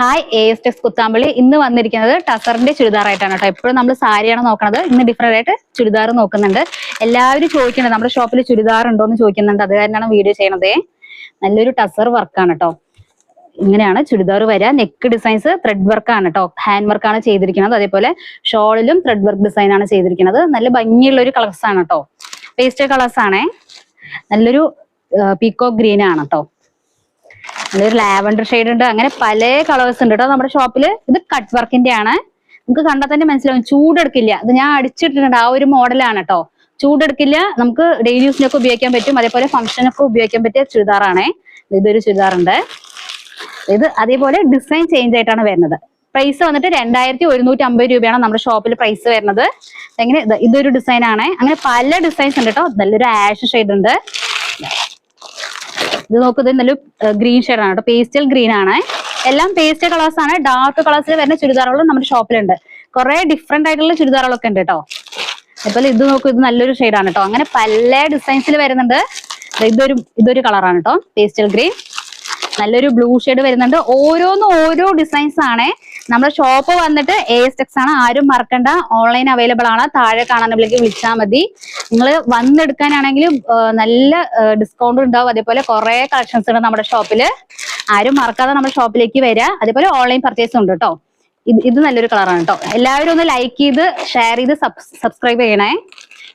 Hi A S techs Kuthampully ഇന്ന് വന്നിരിക്കുന്നത് ടസറിന്റെ ചുരിദാറായിട്ടാണ് കേട്ടോ. എപ്പോഴും നമ്മൾ സാരിയാണ് നോക്കണത്. ഇന്ന് ഡിഫറെന്റ് ആയിട്ട് ചുരിദാർ നോക്കുന്നുണ്ട്. എല്ലാവരും ചോദിക്കുന്നുണ്ട് നമ്മുടെ ഷോപ്പിൽ ചുരിദാർ ഉണ്ടോ? എന്ന് ചോദിക്കുന്നുണ്ട്. അത് കാരണമാണ് വീഡിയോ ചെയ്യണത്. നല്ലൊരു ടസർ വർക്കാണ് കേട്ടോ. ഇങ്ങനെയാണ് ചുരിദാർ വരിക. നെക്ക് ഡിസൈൻസ് ത്രെഡ് വർക്കാണ് കേട്ടോ. ഹാൻഡ് വർക്കാണ് ചെയ്തിരിക്കുന്നത്. അതേപോലെ ഷോളിലും ത്രെഡ് വർക്ക് ഡിസൈൻ ആണ് ചെയ്തിരിക്കുന്നത്. നല്ല ഭംഗിയുള്ള ഒരു കളേഴ്സ് ആണ് കേട്ടോ. പേസ്റ്റ് കളേഴ്സ് ആണേ. നല്ലൊരു പീക്കോ ഗ്രീൻ ആണ് കേട്ടോ. നല്ലൊരു ലാവൻഡർ ഷെയ്ഡ് ഉണ്ട്. അങ്ങനെ പല കളേഴ്സ് ഉണ്ട് കേട്ടോ നമ്മുടെ ഷോപ്പിൽ ഇത് കട്ട് വർക്കിന്റെ ആണ്. നമുക്ക് കണ്ടാൽ തന്നെ മനസ്സിലാവും. ചൂടെടുക്കില്ല ഇത് ഞാൻ അടിച്ചിട്ടുണ്ട് ആ ഒരു മോഡലാണ് കേട്ടോ ചൂടെടുക്കില്ല നമുക്ക് ഡെയിലി യൂസിനൊക്കെ ഉപയോഗിക്കാൻ പറ്റും. അതേപോലെ ഫംഗ്ഷനൊക്കെ ഉപയോഗിക്കാൻ പറ്റിയ ചുരിദാറാണേ ഇതൊരു ചുരിദാറുണ്ട് ഇത് അതേപോലെ ഡിസൈൻ ചേഞ്ച് ആയിട്ടാണ് വരുന്നത്. പ്രൈസ് വന്നിട്ട് രണ്ടായിരത്തി ഒരുന്നൂറ്റി അമ്പത് രൂപയാണ് നമ്മുടെ ഷോപ്പിൽ പ്രൈസ് വരുന്നത്. എങ്ങനെ ഇത് ഇതൊരു ഡിസൈൻ ആണ്. അങ്ങനെ പല ഡിസൈൻസ് ഉണ്ട് കേട്ടോ നല്ലൊരു ആഷ് ഷെയ്ഡ് ഉണ്ട്. ഇത് നോക്കുന്നത് ഇത് നല്ലൊരു ഗ്രീൻ ഷെയ്ഡ് ആണ് കേട്ടോ. പേസ്റ്റൽ ഗ്രീൻ ആണ്. എല്ലാം പേസ്റ്റൽ കളേഴ്സ് ആണ്. ഡാർക്ക് കളേഴ്സിൽ വരുന്ന ചുരിദാറുകളും നമ്മുടെ ഷോപ്പിലുണ്ട്. കുറെ ഡിഫറെന്റ് ആയിട്ടുള്ള ചുരിദാറുകളൊക്കെ ഉണ്ട് കേട്ടോ. അതുപോലെ ഇത് നോക്കൂ ഇത് നല്ലൊരു ഷെയ്ഡാണ് കേട്ടോ. അങ്ങനെ പല ഡിസൈൻസിൽ വരുന്നുണ്ട്. ഇതൊരു ഇതൊരു കളറാണ് കേട്ടോ. പേസ്റ്റൽ ഗ്രീൻ നല്ലൊരു ബ്ലൂ ഷെയ്ഡ് വരുന്നുണ്ട്. ഓരോന്നും ഓരോ ഡിസൈൻസ് ആണ്. നമ്മുടെ ഷോപ്പ് വന്നിട്ട് എ എസ് ടെക്സ് ആണ്. ആരും മറക്കണ്ട. ഓൺലൈൻ അവൈലബിൾ ആണ്. താഴെ കാണാനബിലേക്ക് വിളിച്ചാൽ മതി. നിങ്ങൾ വന്നെടുക്കാനാണെങ്കിൽ നല്ല ഡിസ്കൗണ്ട് ഉണ്ടാവും. അതേപോലെ കുറെ കളക്ഷൻസ് ഉണ്ട് നമ്മുടെ ഷോപ്പിൽ ആരും മറക്കാതെ നമ്മുടെ ഷോപ്പിലേക്ക് വരിക അതേപോലെ ഓൺലൈൻ പർച്ചേസ് ഉണ്ട് കേട്ടോ ഇത് ഇത് നല്ലൊരു കളറാണ് കേട്ടോ എല്ലാവരും ഒന്ന് ലൈക്ക് ചെയ്ത് ഷെയർ ചെയ്ത് സബ്സ്ക്രൈബ് ചെയ്യണേ.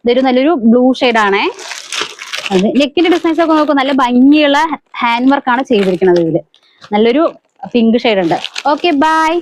ഇതൊരു നല്ലൊരു ബ്ലൂ ഷെയ്ഡ് ആണേ. നെക്കിന്റെ ഡിസൈൻസ് ഒക്കെ നോക്കും നല്ല ഭംഗിയുള്ള ഹാൻഡ് വർക്കാണ് ചെയ്തിരിക്കുന്നത് ഇതിൽ. നല്ലൊരു പിങ്ക് ഷെയ്ഡ് ഉണ്ട്. Okay bye